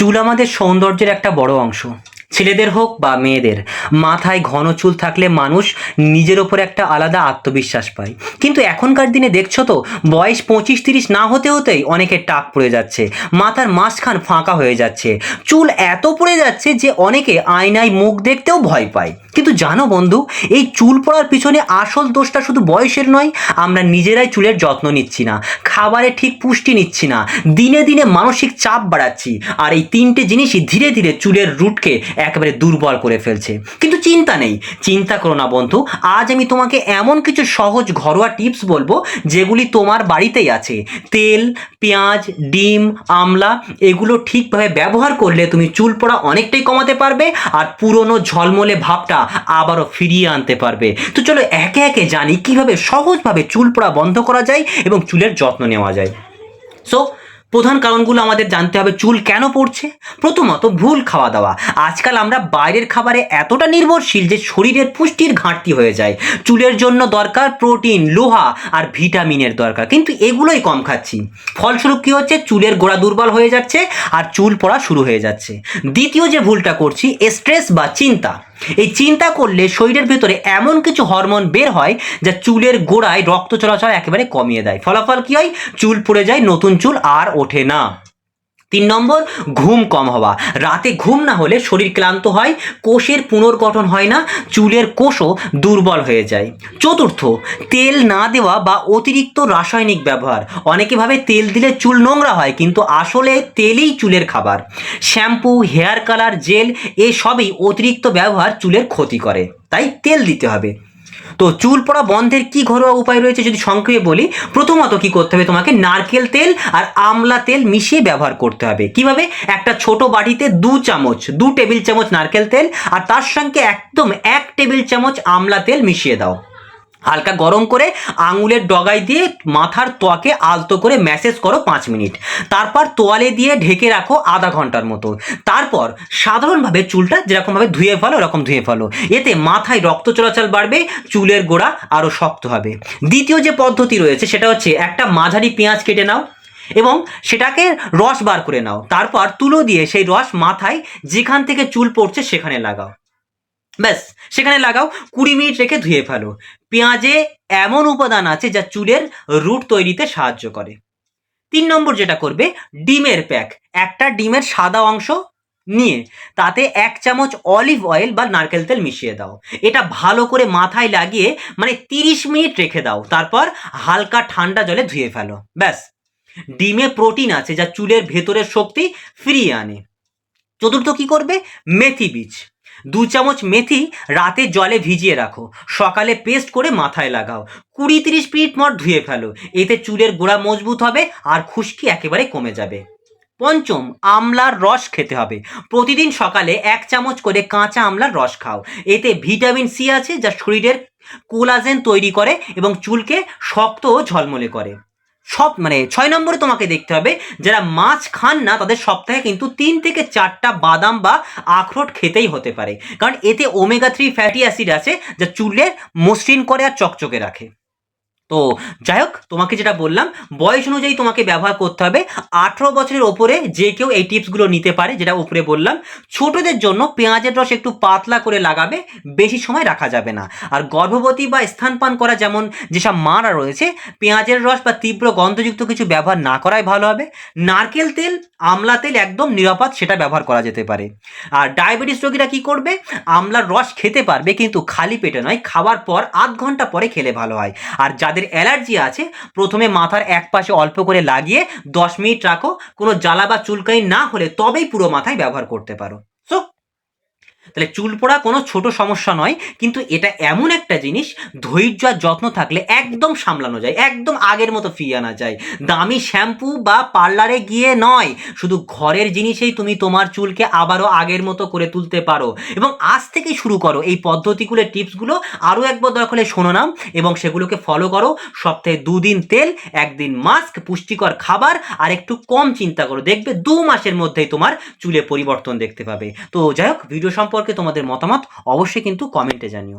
চুল আমাদের সৌন্দর্যের একটা বড় অংশ। ছেলেদের হোক বা মেয়েদের, মাথায় ঘন চুল থাকলে মানুষ নিজের ওপর একটা আলাদা আত্মবিশ্বাস পায়। কিন্তু এখনকার দিনে দেখছ তো, বয়স পঁচিশ তিরিশ না হতে হতেই অনেকে টাক পড়ে যাচ্ছে, মাথার মাঝখান ফাঁকা হয়ে যাচ্ছে। চুল এত পড়ে যাচ্ছে যে অনেকে আয়নায় মুখ দেখতেও ভয় পায়। কিন্তু জানো বন্ধু, এই চুল পড়ার পিছনে আসল দোষটা শুধু বয়সের নয়, আমরা নিজেরাই চুলের যত্ন নিচ্ছি না, খাবারে ঠিক পুষ্টি নিচ্ছি না, দিনে দিনে মানসিক চাপ বাড়াচ্ছি, আর এই তিনটে জিনিসই ধীরে ধীরে চুলের রুটকে একেবারে দুর্বল করে ফেলছে। কিন্তু চিন্তা নেই, চিন্তা করো না বন্ধু, আজ আমি তোমাকে এমন কিছু সহজ ঘরোয়া টিপস বলব, যেগুলি তোমার বাড়িতেই আছে। তেল, পেঁয়াজ, ডিম, আমলা, এগুলো ঠিকভাবে ব্যবহার করলে তুমি চুল পড়া অনেকটাই কমাতে পারবে, আর পুরনো ঝলমলে ভাবটা আবারও ফিরিয়ে আনতে পারবে। তো চলো একে একে জানি কীভাবে সহজভাবে চুল পড়া বন্ধ করা যায় এবং চুলের যত্ন নেওয়া যায়। সো প্রধান কারণগুলো আমাদের জানতে হবে, চুল কেন পড়ছে? প্রথমত, ভুল খাওয়া দাওয়া। আজকাল আমরা বাইরের খাবারে এতটা নির্ভরশীল যে শরীরের পুষ্টির ঘাটতি হয়ে যায়। চুলের জন্য দরকার প্রোটিন, লোহা আর ভিটামিনের দরকার, কিন্তু এগুলোই কম খাচ্ছি। ফলস্বরূপ কী হচ্ছে? চুলের গোড়া দুর্বল হয়ে যাচ্ছে আর চুল পড়া শুরু হয়ে যাচ্ছে। দ্বিতীয় যে ভুলটা করছি স্ট্রেস বা চিন্তা। এই চিন্তা করলে শরীরের ভেতরে এমন কিছু হরমোন বের হয় যা চুলের গোড়ায় রক্ত চলাচল একেবারে কমিয়ে দেয়। ফলাফল কী হয়? চুল পড়ে যায়, নতুন চুল আর ওঠে না। তিন নম্বর, ঘুম কম হওয়া। রাতে ঘুম না হলে শরীর ক্লান্ত হয়, কোষের পুনর্গঠন হয় না, চুলের কোষও দুর্বল হয়ে যায়। চতুর্থ, তেল না দেওয়া বা অতিরিক্ত রাসায়নিক ব্যবহার। অনেকে ভাবে তেল দিলে চুল নোংরা হয়, কিন্তু আসলে তেলই চুলের খাবার। শ্যাম্পু, হেয়ার কালার, জেল, এসবই অতিরিক্ত ব্যবহার চুলের ক্ষতি করে। তাই তেল দিতে হবে। তো চুল পড়া বন্ধের কি ঘরোয়া উপায় রয়েছে যদি সংক্ষেপে বলি? প্রথমত কি করতে হবে? তোমাকে নারকেল তেল আর আমলা তেল মিশিয়ে ব্যবহার করতে হবে। কীভাবে? একটা ছোট বাটিতে দু চামচ, দু টেবিল চামচ নারকেল তেল আর তার সঙ্গে একদম এক টেবিল চামচ আমলা তেল মিশিয়ে দাও। হালকা গরম করে আঙুলের ডগায় দিয়ে মাথার ত্বকে আলতো করে ম্যাসেজ করো পাঁচ মিনিট। তারপর তোয়ালে দিয়ে ঢেকে রাখো আধা ঘণ্টার মতো। তারপর সাধারণভাবে চুলটা যেরকমভাবে ধুয়ে ফেলো, ওরকম ধুয়ে ফেলো। এতে মাথায় রক্ত চলাচল বাড়বে, চুলের গোড়া আরও শক্ত হবে। দ্বিতীয় যে পদ্ধতি রয়েছে সেটা হচ্ছে একটা মাঝারি পেঁয়াজ কেটে নাও এবং সেটাকে রস বার করে নাও। তারপর তুলো দিয়ে সেই রস মাথায় যেখান থেকে চুল পড়ছে সেখানে লাগাও। ব্যাস, সেখানে লাগাও কুড়ি মিনিট রেখে ধুয়ে ফেলো। পেঁয়াজে এমন উপাদান আছে যা চুলের রুট তৈরিতে সাহায্য করে। তিন নম্বর যেটা করবে, ডিমের প্যাক। একটা ডিমের সাদা অংশ নিয়ে তাতে এক চামচ অলিভ অয়েল বা নারকেল তেল মিশিয়ে দাও। এটা ভালো করে মাথায় লাগিয়ে মানে তিরিশ মিনিট রেখে দাও। তারপর হালকা ঠান্ডা জলে ধুয়ে ফেলো। ব্যাস। ডিমে প্রোটিন আছে যা চুলের ভেতরের শক্তি ফিরিয়ে আনে। চতুর্থ কি করবে? মেথি বীজ। দু চামচ মেথি রাতে জলে ভিজিয়ে রাখো। সকালে পেস্ট করে মাথায় লাগাও। কুড়ি তিরিশ মিনিট পর ধুয়ে ফেলো। এতে চুলের গোড়া মজবুত হবে আর খুশকি একেবারে কমে যাবে। পঞ্চম, আমলার রস খেতে হবে। প্রতিদিন সকালে এক চামচ করে কাঁচা আমলার রস খাও। এতে ভিটামিন সি আছে যা শরীরের কোলাজেন তৈরি করে এবং চুলকে শক্ত ও ঝলমলে করে। সব মানে ছয় নম্বরে তোমাকে দেখতে হবে, যারা মাছ খান না, তাদের সপ্তাহে কিন্তু তিন থেকে চারটা বাদাম বা আখরোট খেতেই হতে পারে। কারণ এতে ওমেগা থ্রি ফ্যাটি অ্যাসিড আছে, যা চুলের মসৃণ করে আর চকচকে রাখে। তো যাই হোক তোমাকে যেটা বললাম, বয়স অনুযায়ী তোমাকে ব্যবহার করতে হবে। আঠেরো বছরের ওপরে যে কেউ এই টিপসগুলো নিতে পারে, যেটা উপরে বললাম, ছোটদের জন্য পেঁয়াজের রস একটু পাতলা করে লাগাবে, বেশি সময় রাখা যাবে না। আর গর্ভবতী বা স্থানপান করা যেমন যেসব মারা রয়েছে, পেঁয়াজের রস বা তীব্র গন্ধযুক্ত কিছু ব্যবহার না করাই ভালো হবে। নারকেল তেল, আমলা তেল একদম নিরাপদ, সেটা ব্যবহার করা যেতে পারে। আর ডায়াবেটিস রোগীরা কি করবে? আমলার রস খেতে পারবে, কিন্তু খালি পেটে নয়, খাওয়ার পর আধ ঘণ্টা পরে খেলে ভালো হয়। আর যাদের অ্যালার্জি আছে, প্রথমে মাথার এক পাশে অল্প করে লাগিয়ে দশ মিনিট রাখো। কোনো জ্বালা বা চুলকানি না হলে তবেই পুরো মাথায় ব্যবহার করতে পারো। তাহলে চুল পড়া কোনো ছোট সমস্যা নয়, কিন্তু এটা এমন একটা জিনিস, ধৈর্য আর যত্ন থাকলে একদম সামলানো যায়, একদম আগের মতো ফিরিয়ে আনা যায়। দামি শ্যাম্পু বা পার্লারে গিয়ে নয়, শুধু ঘরের জিনিসেই তুমি তোমার চুলকে আবারও আগের মতো করে তুলতে পারো। এবং আজ থেকেই শুরু করো, এই পদ্ধতিগুলো, টিপসগুলো আরও একবার হলে শোনো নাম এবং সেগুলোকে ফলো করো। সপ্তাহে দুদিন তেল, একদিন মাস্ক, পুষ্টিকর খাবার আর একটু কম চিন্তা করো। দেখবে দু মাসের মধ্যেই তোমার চুলে পরিবর্তন দেখতে পাবে। তো যাই হোক, ভিডিও সম্পর্কে তোমাদের মতামত অবশ্যই কিন্তু কমেন্টে জানিও।